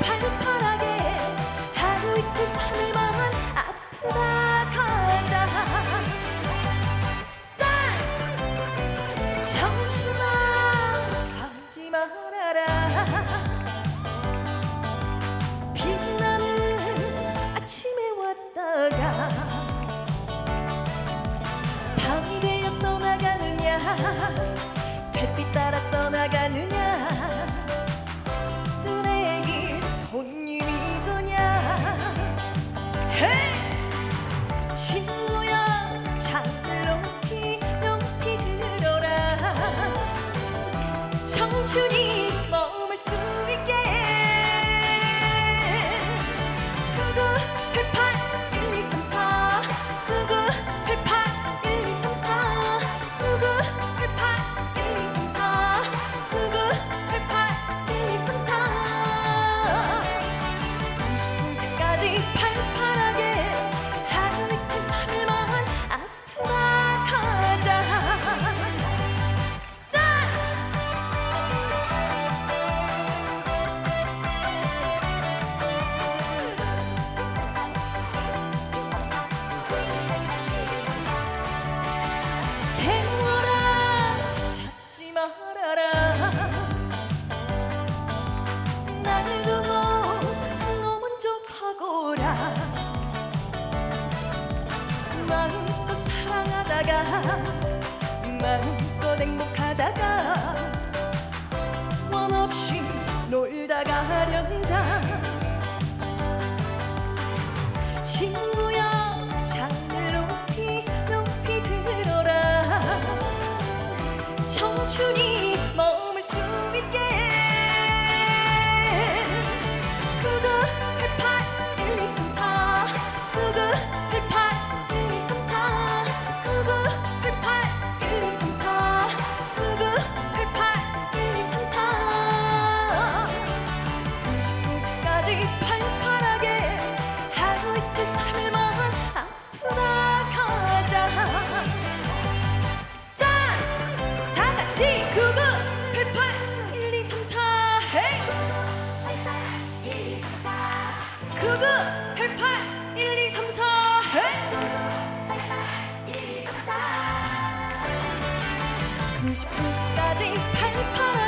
팔팔하게 하루 이틀 삼일 밤은 아프다 간다 짠! 정신아 가지 말아라. 빛나는 아침에 왔다가 밤이 되어 떠나가느냐? 달빛 따라 떠나가느냐? big 마음껏 사랑하다가 마음껏 행복하다가 원 없이 놀다가 하련다. 그 90분까지 팔팔.